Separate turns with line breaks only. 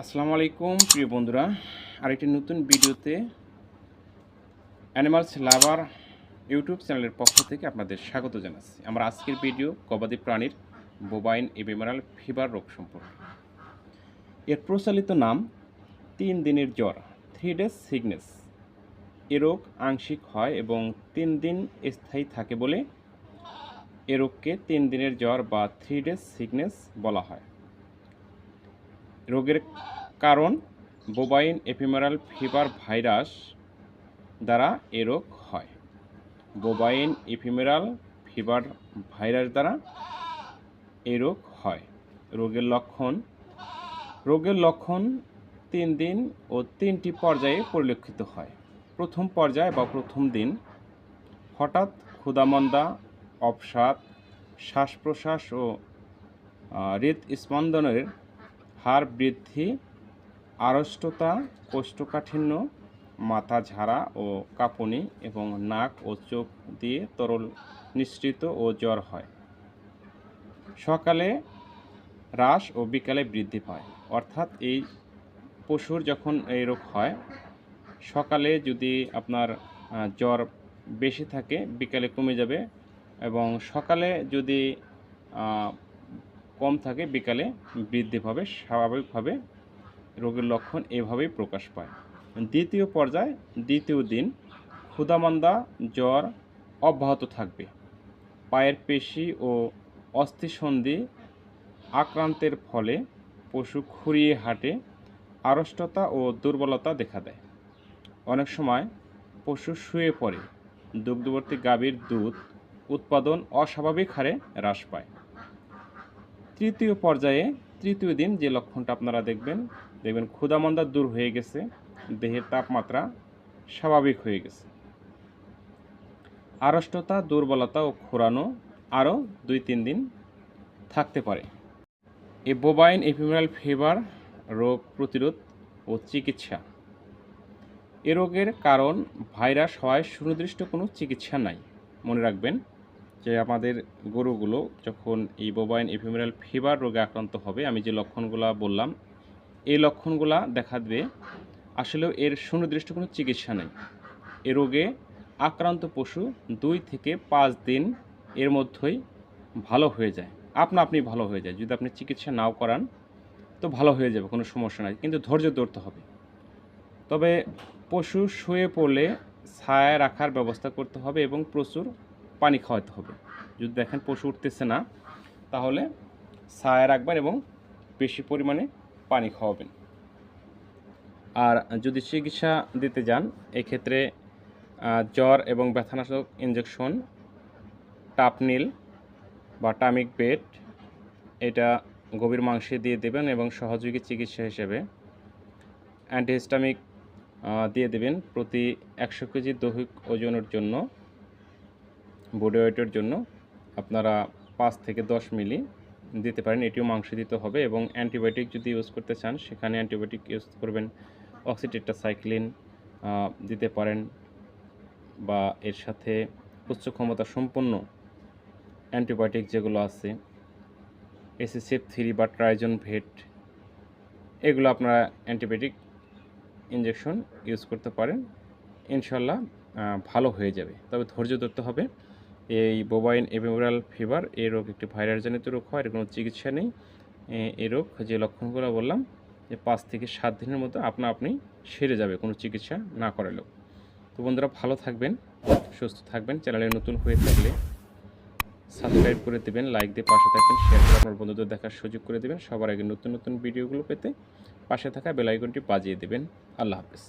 আসসালামু আলাইকুম, প্রিয় বন্ধুরা। আরেকটি নতুন ভিডিওতে অ্যানিমালস লাভার ইউটিউব চ্যানেলের পক্ষ থেকে আপনাদের স্বাগত জানাচ্ছি। আমরা আজকের ভিডিও গবাদি প্রাণীর বোবাইন এবিমারাল ফিভার রোগ সম্পর্কে। এর প্রচলিত নাম তিন দিনের জ্বর থ্রি ডেজ সিগনেস এ রোগ আংশিক হয় এবং তিন দিন স্থায়ী থাকে বলে এ রোগকে তিন দিনের জ্বর বা থ্রি ডেজ সিগনেস বলা হয়। রোগের কারণ বোবাইন এপিমেরাল ফিভার ভাইরাস দ্বারা এ রোগ হয়। বোবাইন এপিমেরাল ফিভার ভাইরাস দ্বারা এ রোগ হয়। রোগের লক্ষণ রোগের লক্ষণ তিন দিন ও তিনটি পর্যায়ে পরিলক্ষিত হয়। প্রথম পর্যায় বা প্রথম দিন, হঠাৎ ক্ষুদামন্দা অবসাদ শ্বাস প্রশ্বাস ও হৃদস্পন্দনের হার বৃদ্ধি, আড়ষ্টতা, কোষ্ঠকাঠিন্য মাথা ঝাড়া ও কাঁপুনি এবং নাক ও চোখ দিয়ে তরল নিঃসৃত ও জ্বর হয়। সকালে হ্রাস ও বিকালে বৃদ্ধি পায়। অর্থাৎ এই পশুর যখন এই রোগ হয়, সকালে যদি আপনার জ্বর বেশি থাকে, বিকালে কমে যাবে এবং সকালে যদি কম থাকে, বিকালে বৃদ্ধি পাবে, স্বাভাবিকভাবে রোগের লক্ষণ এভাবেই প্রকাশ পায়। দ্বিতীয় পর্যায়, দ্বিতীয় দিন, ক্ষুধামন্দা, জ্বর অব্যাহত থাকবে। পায়ের পেশি ও অস্থিসন্ধি আক্রান্তের ফলে পশু খুঁড়িয়ে হাঁটে, আড়ষ্টতা ও দুর্বলতা দেখা দেয়। অনেক সময় পশু শুয়ে পড়ে, দুগ্ধবর্তী গাভীর দুধ উৎপাদন অস্বাভাবিক হারে হ্রাস পায়। তৃতীয় পর্যায়ে, তৃতীয় দিন যে লক্ষণটা আপনারা দেখবেন দেখবেন ক্ষুধামন্দা দূর হয়ে গেছে, দেহের তাপমাত্রা স্বাভাবিক হয়ে গেছে। আড়ষ্টতা, দুর্বলতা ও খোরানো আরও দুই তিন দিন থাকতে পারে। এ বোবাইন এপিমেরাল ফিভার রোগ প্রতিরোধ ও চিকিৎসা। এ রোগের কারণ ভাইরাস হওয়ায় সুনির্দিষ্ট কোনো চিকিৎসা নাই। মনে রাখবেন যে আমাদের গরুগুলো যখন এই বোবাইন এফিমেরাল ফিভার রোগে আক্রান্ত হবে, আমি যে লক্ষণগুলো বললাম, এই লক্ষণগুলা দেখা দেবে, আসলেও এর সুনির্দিষ্ট কোনো চিকিৎসা নেই। এ রোগে আক্রান্ত পশু দুই থেকে পাঁচ দিন এর মধ্যেই ভালো হয়ে যায়। আপনা আপনি ভালো হয়ে যায়, যদি আপনি চিকিৎসা নাও করান, তো ভালো হয়ে যাবে, কোনো সমস্যা নাই, কিন্তু ধৈর্য ধরতে হবে। তবে পশু শুয়ে পড়লে ছায়া রাখার ব্যবস্থা করতে হবে এবং প্রচুর পানি খাওয়াতে হবে। যদি দেখেন পশু উঠতেছে না, তাহলে ছায়া রাখবেন এবং বেশি পরিমাণে পানি খাওয়াবেন। আর যদি চিকিৎসা দিতে যান, এক্ষেত্রে জ্বর এবং ব্যথানাশক ইঞ্জেকশন টাপনিল বা টামিক বেড, এটা গভীর মাংসে দিয়ে দেবেন এবং সহযোগী চিকিৎসা হিসেবে অ্যান্টিহিস্টামিক দিয়ে দেবেন প্রতি একশো কেজি দৈহিক ওজনের জন্য। বডি ওয়েটের জন্য আপনারা পাঁচ থেকে দশ মিলি দিতে পারেন। এটিও মাংস দিতে হবে এবং অ্যান্টিবায়োটিক যদি ইউজ করতে চান, সেখানে অ্যান্টিবায়োটিক ইউজ করবেন। অক্সিটেট্রাসাইক্লিন দিতে পারেন বা এর সাথে উচ্চ ক্ষমতা সম্পন্ন অ্যান্টিবায়োটিক যেগুলো আছে, এসিসিএফ থ্রি বা ট্রাইজন ভেট, এগুলো আপনারা অ্যান্টিবায়োটিক ইঞ্জেকশন ইউজ করতে পারেন। ইনশাল্লাহ ভালো হয়ে যাবে। তবে ধৈর্য ধরতে হবে। এই বোবাইন এভিমোরাল ফিভার এই রোগ একটি ভাইরাসজনিত রোগ হয়, এর কোনো চিকিৎসা নেই। এই রোগ যে লক্ষণগুলো বললাম যে পাঁচ থেকে সাত দিনের মতো আপনা আপনি সেরে যাবে, কোনো চিকিৎসা না করালেও। তো বন্ধুরা, ভালো থাকবেন, সুস্থ থাকবেন, চ্যানেলে নতুন হয়ে থাকলে সাবস্ক্রাইব করে দেবেন, লাইক দিয়ে পাশে থাকবেন শেয়ার করে আপনার বন্ধুদের দেখার সুযোগ করে দেবেন। সবার আগে নতুন নতুন ভিডিওগুলো পেতে পাশে থাকা বেল আইকনটি বাজিয়ে দেবেন। আল্লাহ হাফেজ।